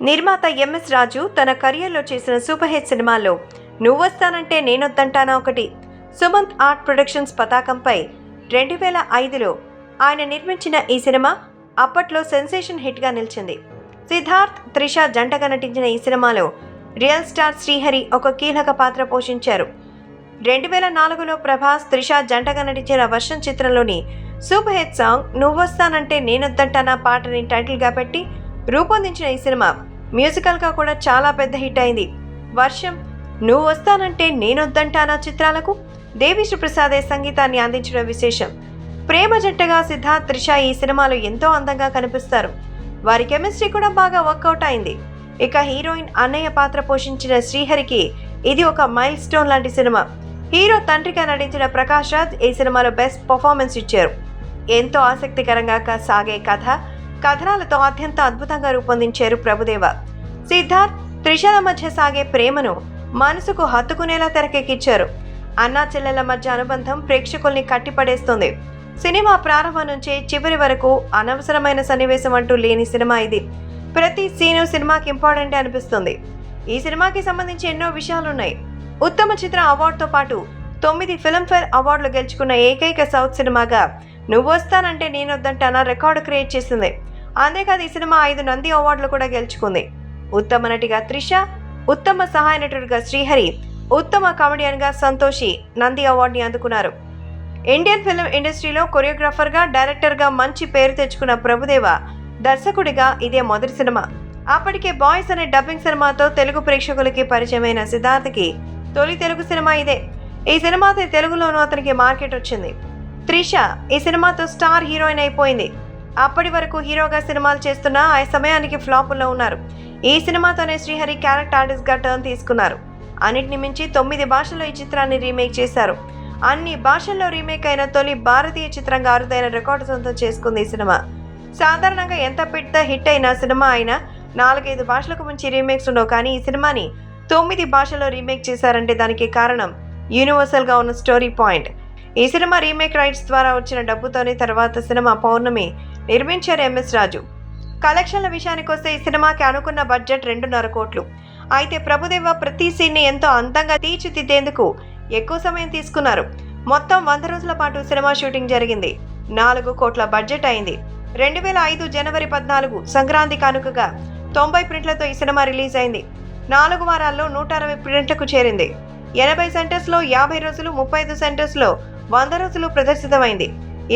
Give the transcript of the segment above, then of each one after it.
నిర్మాత ఎంఎస్ రాజు తన కెరియర్లో చేసిన సూపర్ హిట్ సినిమాలో నువ్వొస్తానంటే నేనొద్దంటానా ఒకటి. సుమంత్ ఆర్ట్ ప్రొడక్షన్స్ పతాకంపై రెండు వేల ఐదులో ఆయన నిర్మించిన ఈ సినిమా అప్పట్లో సెన్సేషన్ హిట్గా నిలిచింది. సిద్ధార్థ్ త్రిష జంటగా నటించిన ఈ సినిమాలో రియల్ స్టార్ శ్రీహరి ఒక కీలక పాత్ర పోషించారు. రెండు వేల నాలుగులో ప్రభాస్ త్రిష జంటగా నటించిన వర్షం చిత్రంలోని సూపర్ హిట్ సాంగ్ నువ్వొస్తానంటే నేనొద్దంటానా పాటని టైటిల్గా పెట్టి రూపొందించిన ఈ సినిమా మ్యూజికల్గా కూడా చాలా పెద్ద హిట్ అయింది. వర్షం నువ్వు వస్తానంటే నేనొద్దంటానా చిత్రాలకు? దేవిశ్రీప్రసాదే సంగీతాన్ని అందించడం విశేషం. ప్రేమ జంటగా సిద్ధార్థ్ త్రిష ఈ సినిమాలో ఎంతో అందంగా కనిపిస్తారు. వారి కెమిస్ట్రీ కూడా బాగా వర్కౌట్ అయింది. ఇక హీరోయిన్ అన్నయ్య పాత్ర పోషించిన శ్రీహరికి ఇది ఒక మైల్ స్టోన్ లాంటి సినిమా. హీరో తండ్రిగా నటించిన ప్రకాష్ రాజ్ ఈ సినిమాలో బెస్ట్ పర్ఫార్మెన్స్ ఇచ్చారు. ఎంతో ఆసక్తికరంగా సాగే కథ. కథనాలతో అత్యంత అద్భుతంగా రూపొందించారు ప్రభుదేవ. సిద్ధార్థ్ త్రిషల మధ్య సాగే ప్రేమను మనసుకు హత్తుకునేలా తెరకెక్కించారు అన్నా చెల్లెల మధ్య అనుబంధం ప్రేక్షకుల్ని కట్టిపడేస్తుంది. సినిమా ప్రారంభం నుంచే చివరి వరకు అనవసరమైన సన్నివేశం అంటూ లేని సినిమా ఇది. ప్రతి సీను సినిమాకి ఇంపార్టెంట్ అనిపిస్తుంది. ఈ సినిమాకి సంబంధించి ఎన్నో విషయాలున్నాయి. ఉత్తమ చిత్ర అవార్డుతో పాటు తొమ్మిది ఫిల్మ్ఫేర్ అవార్డులు గెలుచుకున్న ఏకైక సౌత్ సినిమాగా నువ్వు వస్తానంటే నేనొద్దంటానా రికార్డు క్రియేట్ చేసింది. అంతేకాదు ఈ సినిమా ఐదు నంది అవార్డులు కూడా గెలుచుకుంది. ఉత్తమ నటిగా త్రిష ఉత్తమ సహాయ నటుడిగా శ్రీహరి ఉత్తమ కామెడియన్గా సంతోషి నంది అవార్డుని అందుకున్నారు. ఇండియన్ ఫిల్మ్ ఇండస్ట్రీలో కొరియోగ్రాఫర్గా డైరెక్టర్గా మంచి పేరు తెచ్చుకున్న ప్రభుదేవ దర్శకుడిగా ఇదే మొదటి సినిమా. అప్పటికే బాయ్స్ అనే డబ్బింగ్ సినిమాతో తెలుగు ప్రేక్షకులకి పరిచయమైన సిద్ధార్థకి తొలి తెలుగు సినిమా ఇదే. ఈ సినిమాతో తెలుగులోనూ అతనికి మార్కెట్ వచ్చింది. త్రిష ఈ సినిమాతో స్టార్ హీరోయిన్ అయిపోయింది. అప్పటి వరకు హీరోగా సినిమాలు చేస్తున్న ఆ సమయానికి ఫ్లాపుల్లో ఉన్నారు. ఈ సినిమాతోనే శ్రీహరి క్యారెక్టర్ ఆర్టిస్ట్గా టర్న్ తీసుకున్నారు. అన్నిటిని మించి తొమ్మిది భాషల్లో ఈ చిత్రాన్ని రీమేక్ చేశారు. అన్ని భాషల్లో రీమేక్ అయిన తొలి భారతీయ చిత్రంగా అరుదైన రికార్డు సొంతం చేసుకుంది ఈ సినిమా. సాధారణంగా ఎంత పెద్ద హిట్ అయిన సినిమా అయినా నాలుగైదు భాషలకు మించి రీమేక్స్ ఉండవు కానీ ఈ సినిమాని తొమ్మిది భాషల్లో రీమేక్ చేశారంటే దానికి కారణం యూనివర్సల్గా ఉన్న స్టోరీ పాయింట్. ఈ సినిమా రీమేక్ రైట్స్ ద్వారా వచ్చిన డబ్బుతోనే తర్వాత సినిమా పౌర్ణమి నిర్మించారు ఎంఎస్ రాజు. కలెక్షన్ల విషయానికి వస్తే ఈ సినిమాకి అనుకున్న బడ్జెట్ రెండున్నర కోట్లు. అయితే ప్రభుదేవ ప్రతి సీన్ని ఎంతో అందంగా తీర్చిదిద్దేందుకు ఎక్కువ సమయం తీసుకున్నారు. మొత్తం వంద రోజుల పాటు సినిమా షూటింగ్ జరిగింది. నాలుగు కోట్ల బడ్జెట్ అయింది. రెండు వేల ఐదు జనవరి పద్నాలుగు సంక్రాంతి కానుకగా తొంభై ప్రింట్లతో ఈ సినిమా రిలీజ్ అయింది. నాలుగు వారాల్లో నూట అరవై ప్రింట్లకు చేరింది. ఎనభై సెంటర్స్లో యాభై రోజులు ముప్పై ఐదు సెంటర్స్లో వంద రోజులు ప్రదర్శితమైంది.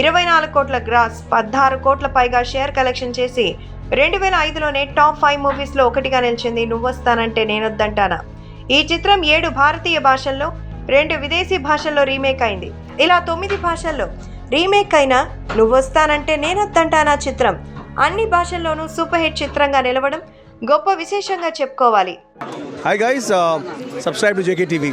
ఇరవై నాలుగు కోట్ల గ్రాస్ పద్నారు కోట్ల పైగా షేర్ కలెక్షన్ చేసి రెండు వేల ఐదులోనే టాప్ ఫైవ్ మూవీస్లో ఒకటిగా నిలిచింది నువ్వొస్తానంటే నేనొద్దంటానా? ఈ చిత్రం ఏడు భారతీయ భాషల్లో రెండు విదేశీ భాషల్లో రీమేక్ అయింది. ఇలా తొమ్మిది భాషల్లో రీమేక్ అయిన నువ్వొస్తానంటే నేనొద్దంటానా చిత్రం? అన్ని భాషల్లోనూ సూపర్ హిట్ చిత్రంగా నిలవడం గొప్ప విశేషంగా చెప్పుకోవాలి. Hi guys subscribe to JK TV